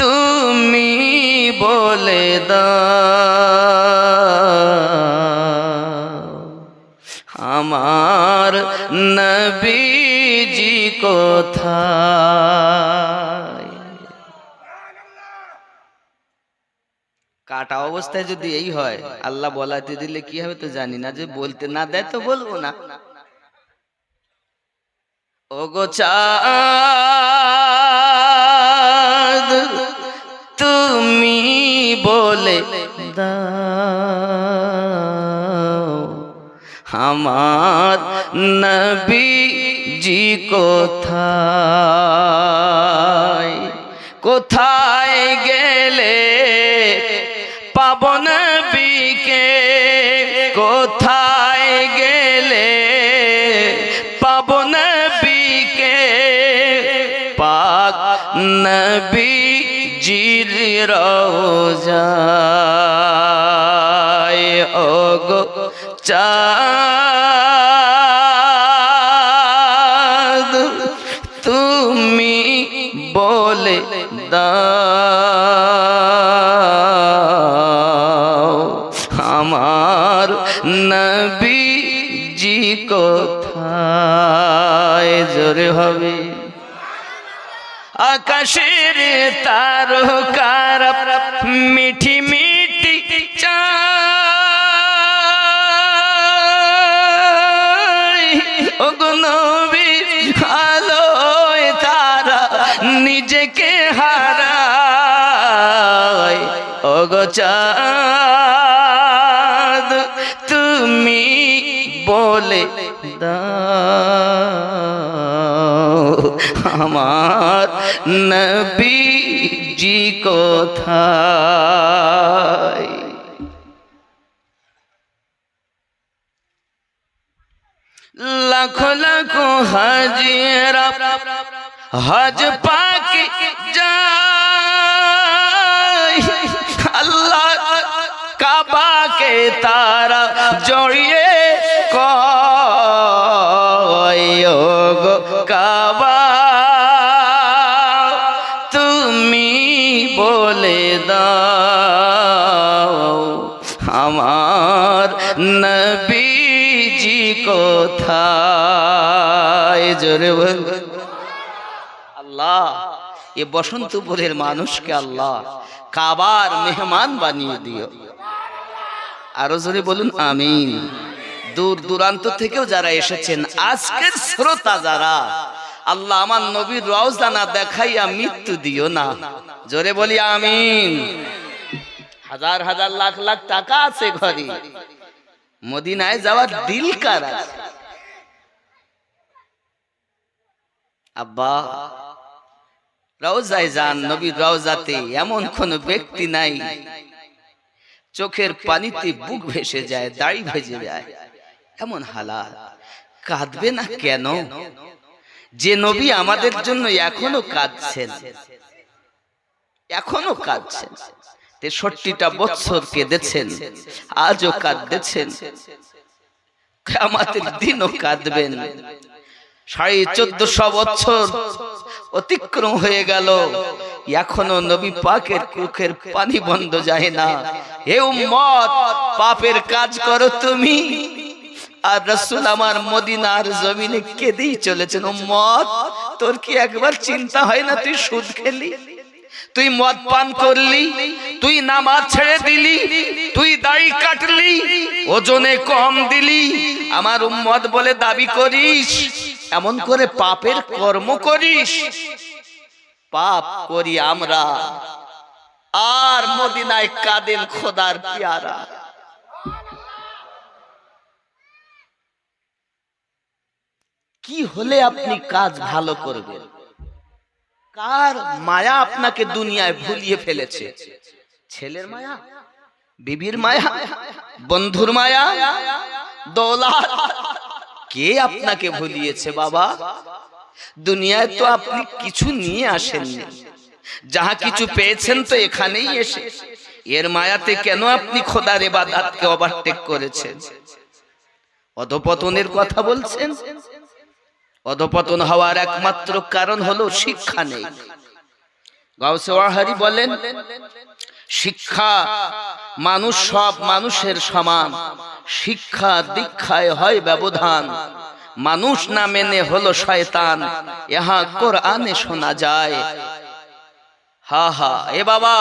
তুমি বলে আমার নবীজি কোথায়? কাটা অবস্থায় যদি এই হয়, আল্লাহ বলাতে দিলে কি হবে তো জানি না, যে বলতে না দেয় তো বলব না। ও গো চাঁদ তুমি বলে দাও আমার নবীজি কোথায়? কোথায় নবী জির রোজায় ও চাঁদ তুমি বলে দাও। অগচাঁদ তুমি বলে দাও। আমার নবীজি কোথায়? লাখো লাখো হাজিরা হজ পাকে তারা জড়িয়ে কয় গো কাবা। তুমি বলে দাও, আমার নবীজি কোথায়? জোরে আল্লাহ, এ বসন্তপুরের মানুষকে আল্লাহ কাবার মেহমান বানিয়ে দিও। আরও জোরে বলুন, আমিন। দূর দূরান্ত থেকেও যারা এসেছেন, আজকের শ্রোতা যারা, আল্লাহ আমার নবীর রওজানা দেখাইয়া মৃত্যু দিও না। জোরে বলি, আমিন। হাজার হাজার লাখ লাখ টাকা আছে ঘরে। মদিনায় যাওয়ার দিল কার? আব্বা, রওজায় যান, নবীর রওজাতে এমন কোন ব্যক্তি নাই। চোখের পানিতে বুক ভেসে যায় দাড়ি ভেজে যায়। এমন হালাত। কাঁদবে না কেন? যে নবী আমাদের জন্য এখনও কাঁদছেন। এখনও কাঁদছেন। তেষট্টিটা বছর কেঁদেছেন। আজও কাঁদতেছেন আমাদের দিনও কাঁদবেন। সাড়ে চোদ্দশো বছর অতিক্রম হয়ে গেল। এখনও নবী পাকের কুখের পানি বন্ধ যায় না। হে উম্মত, পাপের কাজ করো তুমি। আর রসুল আমার মদিনার জমিনে কেঁদেই চলেছেন। উম্মত, তোর কি একবার চিন্তা হয় না তুই সুদ খেলি? তুই মদ পান করলি, তুই নামাজ ছেড়ে দিলি, তুই দাড়ি কাটলি, ওজনে কম দিলি। আমার উম্মত বলে দাবি করিস, এমন করে পাপের কর্ম করিস। পাপ করি আমরা। আর মদিনায় কাদেন খোদার পিয়ারা। কি হলে আপনি কাজ ভালো করবেন? কার মায়া আপনাকে দুনিয়ায় ভুলিয়ে ফেলেছে? ছেলের মায়া? বিবির মায়া? বন্ধুর মায়া? দৌলাত? কে আপনাকে ভুলিয়েছে বাবা? দুনিয়ায় তো আপনি কিছু নিয়ে আসেননি। যাহা কিছু পেয়েছেন তো এখানেই এসে। এর মায়াতে কেন আপনি খোদার এবাদাতকে ওভারটেক করেছেন? অধপতনের কথা বলছেন? অধপতন হওয়ার একমাত্র কারণ হলো শিক্ষা নেই। গাউসে ওয়াহারি বলেন, শিক্ষা মানুষ সব মানুষের সমান, শিক্ষা দীক্ষায় হয় ব্যবধান। মানুষ না মেনে হলো শয়তান। ইহা কোরআনে শোনা যায়। হা হা এ বাবা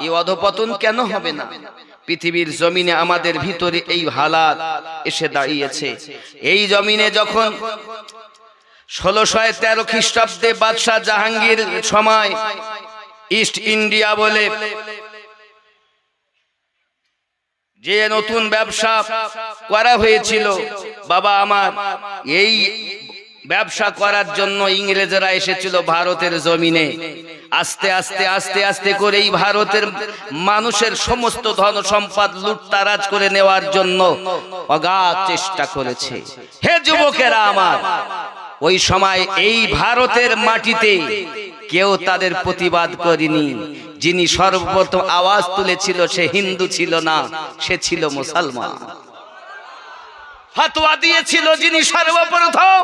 এ অধপতন কেন হবে না? পৃথিবীর জমিনে আমাদের ভিতরে এই হালাত এসে দাঁড়িয়েছে। এই জমিনে যখন ষোলোশো তেরো খ্রিস্টাব্দে বাদশাহ জাহাঙ্গীর সময় ইস্ট ইন্ডিয়া বলে যে নতুন ব্যবসা করা হয়েছিল বাবা আমার, এই ব্যবসা করার জন্য ইংরেজরা এসেছিল ভারতের জমিনে। আস্তে আস্তে আস্তে আস্তে করে এই ভারতের মানুষের সমস্ত ধন সম্পদ লুটতারাজ করে নেওয়ার জন্য অগাধ চেষ্টা করেছে। হে যুবকেরা আমার, ওই সময় এই ভারতের মাটিতে কেউ তাদের প্রতিবাদ করেনি। যিনি সর্বপ্রথম আওয়াজ তুলেছিল সে হিন্দু ছিল না, সে ছিল মুসলমান। ফাতোয়া দিয়েছিল যিনি সর্বপ্রথম,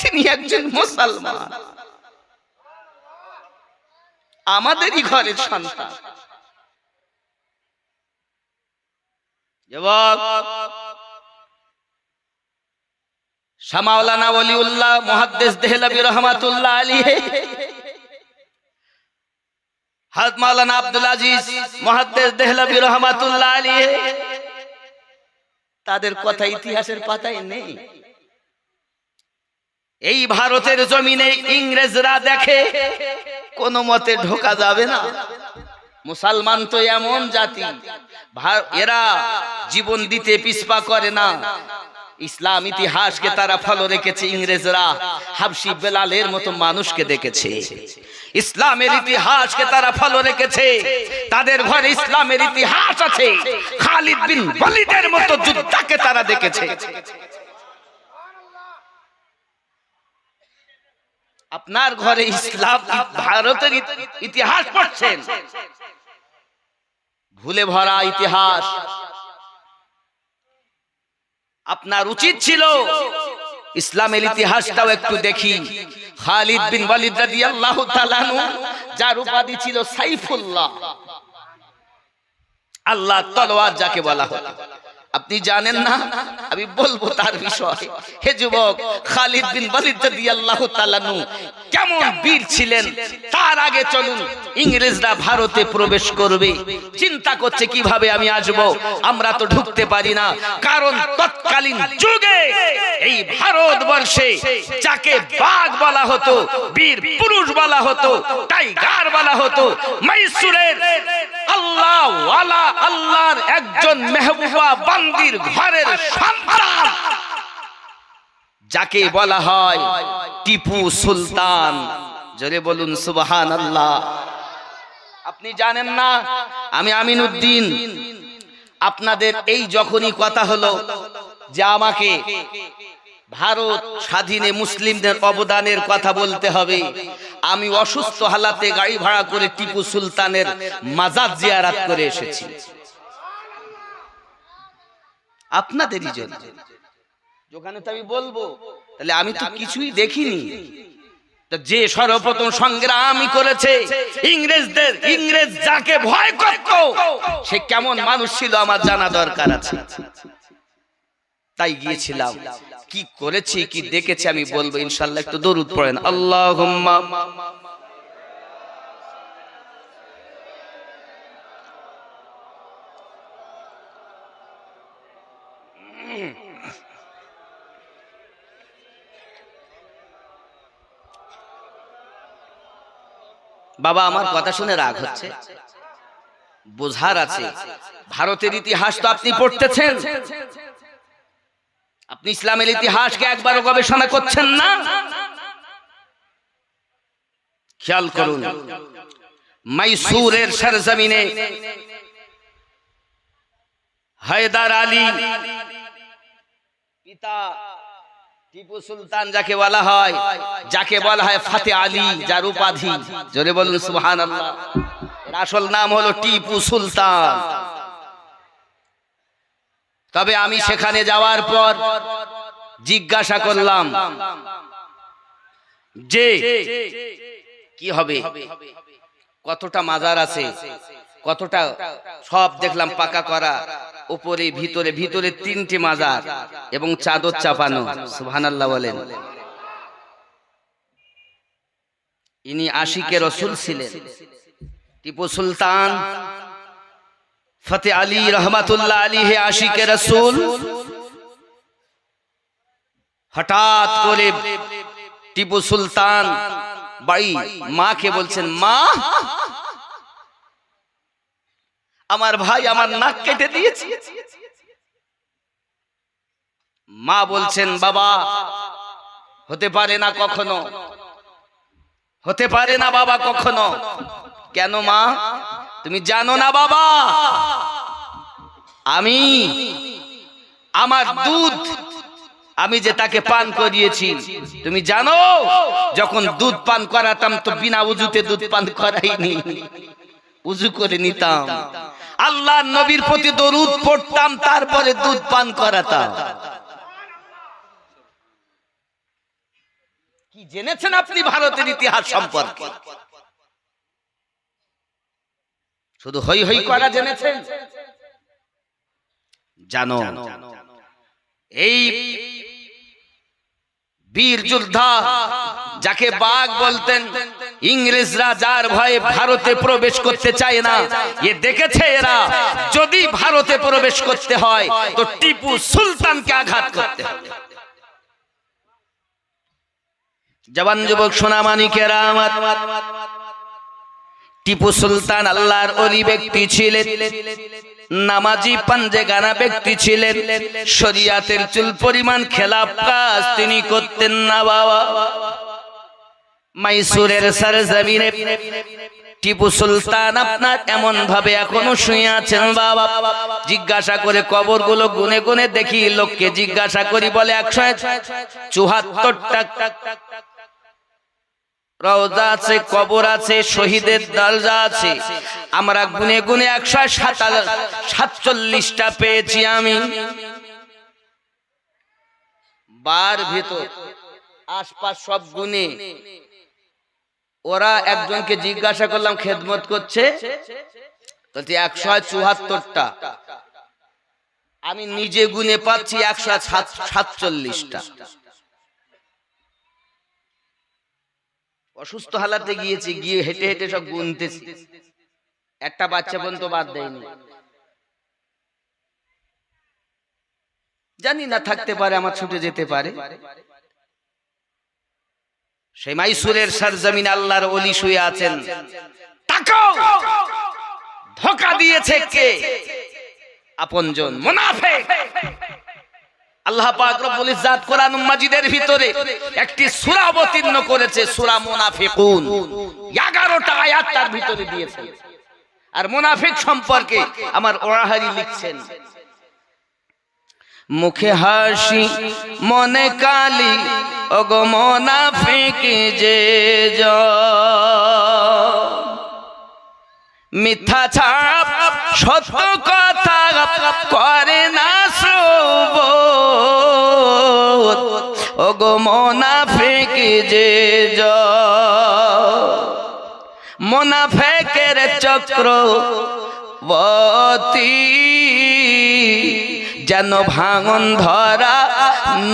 তিনি একজন মুসলমান। আমাদেরই ঘরের সন্তান। মুহাদ্দিস দেহলবি আব্দুল আজিজ, মুহাদ্দিস দেহলবি রহমাতুল্লাহ আলাইহি তাদের কথা ইতিহাসের পাতায় নেই। এই ভারতের জমিনে ইংরেজরা দেখে কোন মতে ঢোকা যাবে না। মুসলমান তো এমন জাতি এরা জীবন দিতে পিসপা করে না। ইসলাম ইতিহাসকে তারা ফলো রেখেছে ইংরেজরা হাবসি বেলালের মতো মানুষকে দেখেছে। ইসলামের ইতিহাসকে তারা ফলো রেখেছে। তাদের ঘরে ইসলামের ইতিহাস আছে। খালিদ বিন ওয়ালিদের মতো যুদ্ধকে তারা দেখেছে। আপনার ঘরে ইসলাম, ভারতের ইতিহাস পড়ছেন। ভুলে ভরা ইতিহাস। আপনার উচিত ছিল। ইসলামের ইতিহাসটাও একটু দেখি। খালিদ বিন ওয়ালিদ রাদিয়াল্লাহু তাআলা যার উপাধি ছিল সাইফুল্লাহ। আল্লাহ তলোয়ার যাকে বলা হয় আপনি জানেন না? আমি বলব তার বিষয়। হে যুবক খালিদ বিন ওয়ালিদ রাদিয়াল্লাহু তাআলা কেমন বীর ছিলেন? তার আগে চলুন। ইংরেজরা ভারতে প্রবেশ করবে। চিন্তা করছে কীভাবে আমি আসব? আমরা তো ঢুকতে পারি না। কারণ তৎকালীন যুগে এই ভারতবর্ষে যাকে বাঘ বলা হতো বীর পুরুষ বলা হতো টাইগার বলা হতো মহীশূরের আল্লাহ আল্লাহর একজন মেহবুবা বান্দির ঘরের সন্তান। যাকে বলা হয় টিপু সুলতান। জোরে বলুন সুবহান আল্লাহ আপনি জানেন না, আমি আমিনুদ্দিন। আপনাদের এই যখনই কথা হলো যে আমাকে ভারত স্বাধীনে মুসলিমদের অবদানের কথা বলতে হবে, আমি অসুস্থ হালাতে গাড়ি ভাড়া করে টিপু সুলতানের মাজার জিয়ারাত করে এসেছি। আপনাদেরই জন্য। যেখানে তো আমি বলব। তাহলে আমি তো কিছুই দেখিনি। যে সর্বপ্রথম সংগ্রামই করেছে ইংরেজদের ইংরেজ যাকে ভয় করত সে কেমন মানুষ ছিল আমার জানা দরকার আছে। তাই গিয়েছিলাম। কি করেছি কি দেখেছি আমি বলব ইনশাল্লাহ একটু দরুদ পড়েন। আল্লাহ বাবা, আমার কথা শুনে রাগ হচ্ছে। বোঝার আছে, ভারতের ইতিহাস তো আপনি পড়তেছেন। আপনি ইসলামের ইতিহাসকে একবারও গবেষণা করছেন না? খেয়াল করুন, মাইসুরের সরজমিনে হায়দার আলী, পিতা টিপু সুলতান যাকে বলা হয়, যাকে বলা হয় ফাতে আলী, যার উপাধি। জোরে বলুন আল্লাহ আসল নাম হলো টিপু সুলতান। তবে আমি সেখানে যাওয়ার পর জিজ্ঞাসা করলাম, যে, কি হবে? কতটা মাজার আছে? কতটা সব দেখলাম পাকা করা, উপরে, ভিতরে ভিতরে তিনটি মাজার এবং চাদর চাপানো, সুবহানাল্লাহ বলেন। ইনি আশিকে রসুল ছিলেন। টিপু সুলতান ফতে আলী রহমাতুল্লাহ আলী হে আশিকে রসুল হঠাৎ করে টিপু সুলতান বাড়ি মাকে বলছেন, মা আমার ভাই আমার নাক কেটে দিয়েছে। মা বলছেন, বাবা, হতে পারে না কখনো। হতে পারে না বাবা কখনো। কেন মা? তুমি জানো না বাবা। আমি, আমার দুধ, আমি যে তাকে পান করিয়েছি, তুমি জানো? যখন দুধ পান করাতাম তো বিনা উজুতে দুধ পান করাইনি। উজু করে নিতাম। আল্লাহ নবীর প্রতি দরুদ পড়তাম, তারপরে দুধ পান করাতাম। কি জেনেছেন আপনি ভারতের ইতিহাস সম্পর্কে? শুধু হই হই করা জেনেছেন? জানো, এই বীর যোদ্ধা যাকে বাঘ বলতেন ইংরেজরা যার ভয়ে ভারতে প্রবেশ করতে চায় না, এ দেখেছে এরা, যদি ভারতে প্রবেশ করতে হয়, তো টিপু সুলতানকে আঘাত করতে হবে। জবান যুবক সোনামানিকেরা আমার টিপু সুলতান আল্লাহর অলি ব্যক্তি ছিলেন, নামাজি পাঞ্জে গানা ব্যক্তি ছিলেন, শরিয়াতের চুল পরিমাণ খেলাপ কাজ তিনি করতেন না বাবা। মাইসুরের সরজমিনে টিপু সুলতান আপনার এমন ভাবে এখনও শুয়ে আছেন বাবা। জিজ্ঞাসা করে কবরগুলো গুনে গুনে দেখি লোককে জিজ্ঞাসা করি বলে একশো চুহাত্তর টাকা রওজা আছে, কবর আছে, শহীদের দরজা আছে। আমরা গুনে গুনে একশো সাতচল্লিশটা পেয়েছি আমি। বার ভেতর, আশপাশ সব গুনে। ওরা একজনকে জিজ্ঞাসা করলাম খেদমত করছে। একশো চুহাত্তরটা আমি নিজে গুনে পাচ্ছি একশো সাতচল্লিশটা। অসুস্থ হালাতে গিয়েছি গিয়ে হেঁটে হেঁটে সব গুনতেছি। একটা বাচ্চা পর্যন্ত বাদ দেয়নি। জানি না থাকতে পারে আমার ছুটে যেতে পারে। সেই মাইসুরের সরজমিন আল্লাহর অলি শুয়ে আছেন। ধোকা দিয়েছে কে? আপনজন মুনাফিক। আল্লাহ পাক রব্বুল ইজ্জাত কোরআন মাজিদের ভিতরে একটি সূরা অবতীর্ণ করেছে, সূরা মুনাফিকুন। 11টা আয়াত তার ভিতরে দিয়েছে। আর মুনাফিক সম্পর্কে আমার ওরাহারি লিখছেন। মুখে হাসি, মনে কালি, ওগো মুনাফিক যে জ মিথ্যা ছাপ সত্য কথা করে না শ্রব ওগো মোনাফিক যে জ মোনাফেকের চক্র বতী যেন ভাঙন ধরা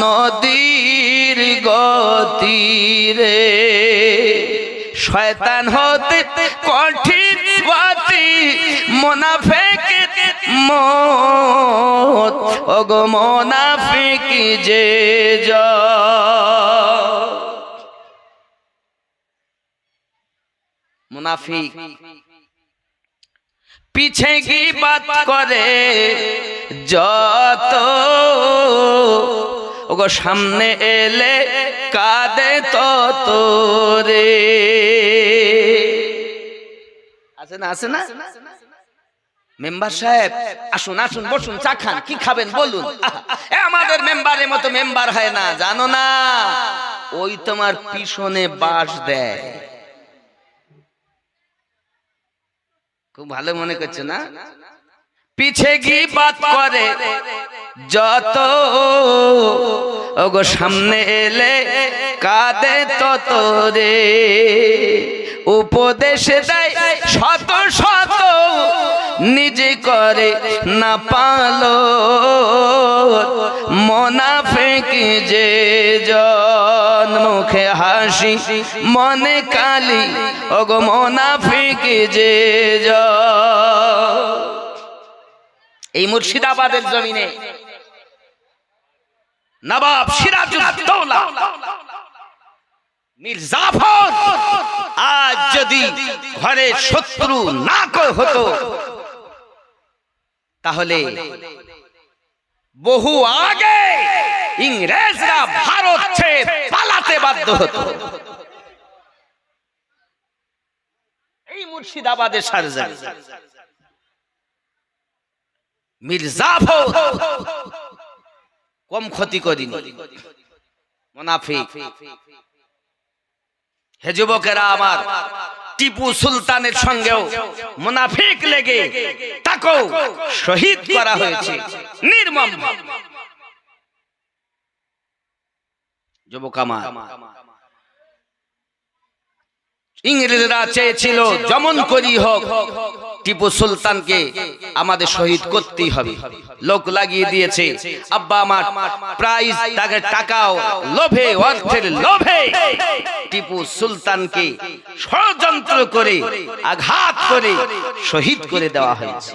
নদীর গতিরে শয়তান হতে কঠিন বাতি মোনাফেক মত। মোনাফিক যে মুনাফিক। পিছে কি বাত করে যত। ওগো, সামনে এলে কাঁদে তত রে। আছে না আছে না? মেম্বার সাহেব, আসুন আসুন, বসুন, চা খান, কি খাবেন বলুন? আমাদের মেম্বারের মতো মেম্বার হয় না, জানো না? ওই তোমার পিছনে বাস দেয়। খুব ভালো মনে করছে না? পিছে কি বাত করে যত ওগো সামনে এলে কাঁদে তত রে। উপদেশ দেয় শত শত নিজে করে না পালো। মনা মোনাফেক যে জন মুখে হাসি, মনে কালি, ওগো মোনাফিক যে এই মুর্শিদাবাদের জমিনে নবাব সিরাজউদ্দৌলা মীর জাফর আজ যদি ঘরে শত্রু না হতো, তাহলে বহু আগে ইংরেজরা ভারত ছেড়ে পালাতে বাধ্য হতো। এই মুর্শিদাবাদের সারজারি। মীর কম ক্ষতি করিনি। মুনাফিক। হে যুবকেরা আমার টিপু সুলতানের সঙ্গেও মুনাফিক লেগে তাকেও শহীদ করা হয়েছে। নির্মম। যুবক আমার ইংরেজরা চেয়েছিল, যেমন করি হোক, টিপু সুলতানকে আমাদের শহীদ করতেই হবে। লোক লাগিয়ে দিয়েছে, আব্বা আমার প্রাইজ তাকে টাকাও, লোভে, অর্থের লোভে। টিপু সুলতানকে ষড়যন্ত্র করে, আঘাত করে শহীদ করে দেওয়া হয়েছে।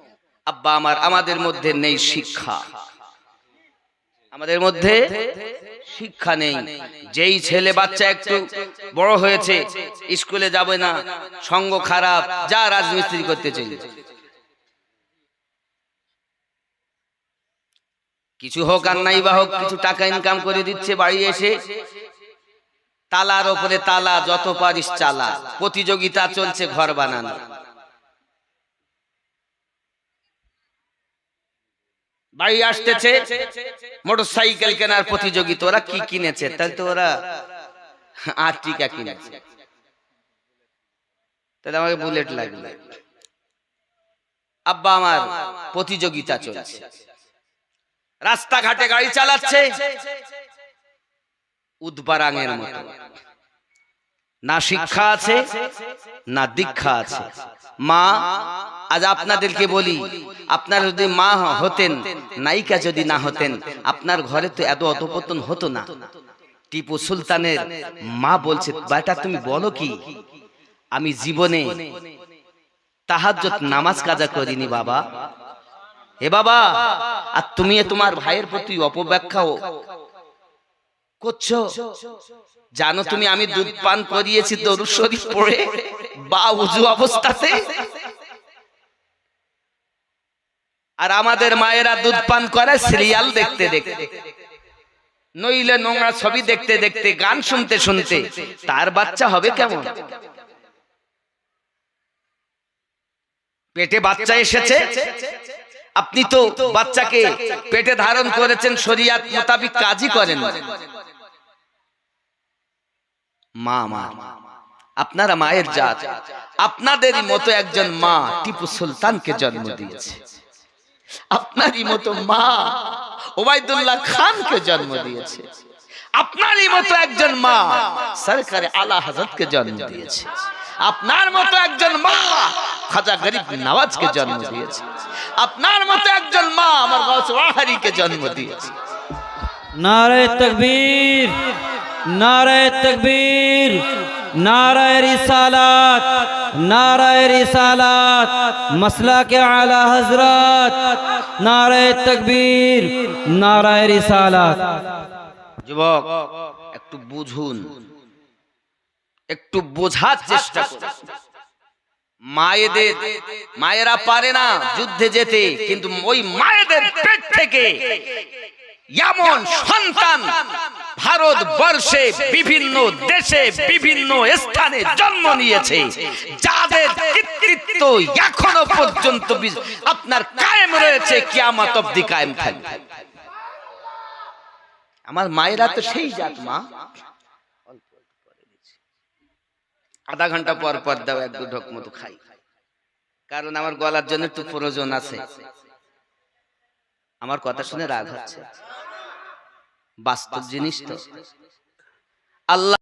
আব্বা আমার, আমাদের মধ্যে নেই শিক্ষা। আমাদের মধ্যে শিক্ষা নেই। যেই ছেলে বাচ্চা একটু বড় হয়েছে, স্কুলে যাবে না, সঙ্গ খারাপ, যা রাজমিস্ত্রি করতে চলে কিছু হোক আর নাই বা হোক, কিছু টাকা ইনকাম করে দিচ্ছে বাড়ি এসে, তালার ওপরে তালা, যত পারিস চালা। প্রতিযোগিতা চলছে ঘর বানানো বাড়ি আসতেছে মোটর সাইকেল কেনার প্রতিযোগিতা ওরা কি কিনেছে? তাহলে তো ওরা আর্টিকা কিনেছে। তাহলে আমাকে বুলেট লাগবে আব্বা আমার প্রতিযোগিতা চলছে। রাস্তাঘাটে গাড়ি চালাচ্ছে। উদ্বারাঙের মতো। না শিক্ষা আছে না দীক্ষা আছে। মা, আজ আপনাদেরকে বলি, আপনার যদি মা হতেন, নায়িকা যদি না হতেন, আপনার ঘরে তো এত অধপতন হতো না। টিপু সুলতানের মা বলছে, বেটা, তুমি বলো কি? আমি জীবনে তাহাজ্জত নামাজ কাজা করিনি বাবা। হে বাবা, আর তুমি তোমার ভাইয়ের প্রতি অপব্যাখ্যা করছ? জানো তুমি আমি দুধ পান করিয়েছি দরুদ শরীফ পড়ে। বা উজু অবস্থাতে। আর আমাদের মায়েরা দুধ পান করে, সিরিয়াল দেখতে দেখতে। নইলে নোংরা ছবি দেখতে দেখতে, গান শুনতে শুনতে, তার বাচ্চা হবে কেমন? পেটে বাচ্চা এসেছে? আপনি তো বাচ্চাকে পেটে ধারণ করেছেন, শরিয়াত মোতাবিক কাজই করেন। মা মা আপনারা মায়ের জাত। আপনাদেরই মতো একজন মা টিপু সুলতানকে জন্ম দিয়েছে। আপনারই মতো মা ওবায়দুল্লাহ খানকে জন্ম দিয়েছে। আপনারই মতো একজন মা সরকারে আলা হাজতকে জন্ম দিয়েছে। আপনার মতো একজন মা খাজা গরিব নওয়াজকে জন্ম দিয়েছে। আপনার মতো একজন মা আমার গাছকে জন্ম দিয়েছে। নারায় তকবীর নারায় তকবীর। নারায় রিসালাত নারায় রিসালাত মসলা কে আলা হজরত নারায় তকবীর নারায় রিসালাত যুবক, একটু বুঝুন, একটু বোঝার চেষ্টা করুন। মায়েদের, মায়েরা পারে না যুদ্ধে যেতে, কিন্তু ওই মায়েদের পেট থেকে এমন সন্তান ভারতবর্ষে বিভিন্ন দেশে বিভিন্ন স্থানে জন্ম নিয়েছে। যাদের কৃতিত্ব এখনও পর্যন্ত আপনার কায়েম রয়েছে কিয়ামত অব্দি কায়েম থাকবে। আমার মায়েরা তো সেই জাত মা। আধা ঘণ্টা পর পর দাও এক দু ঢোক মতো খাই। কারণ আমার গলার জন্য একটু প্রয়োজন আছে। আমার কথা শুনে রাগ হচ্ছে। বাস্তব জিনিস তো। আল্লাহ